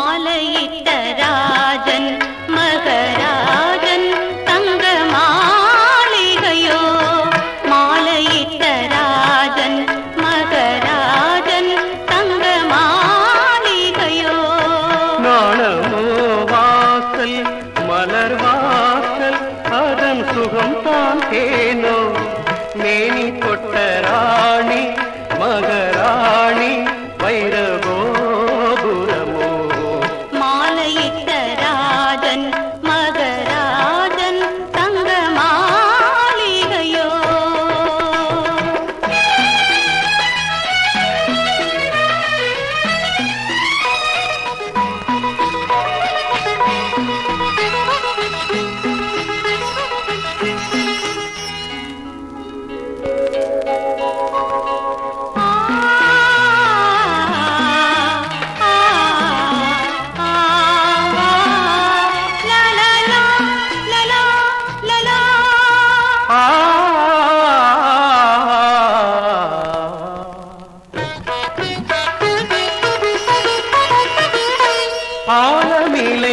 மாலையிட்ட ராஜன் மகராஜன் தங்க மாளிகையோ? மாலையிட்ட ராஜன் மகராஜன் தங்க மாளிகையோ? நாணமோ வாசல் மலர் வாசல் அதன் சுகம் தேனோ மேனி கொட்ட ஆலமிலை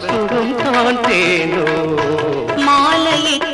சுடும் தான் தேனோ மாலையை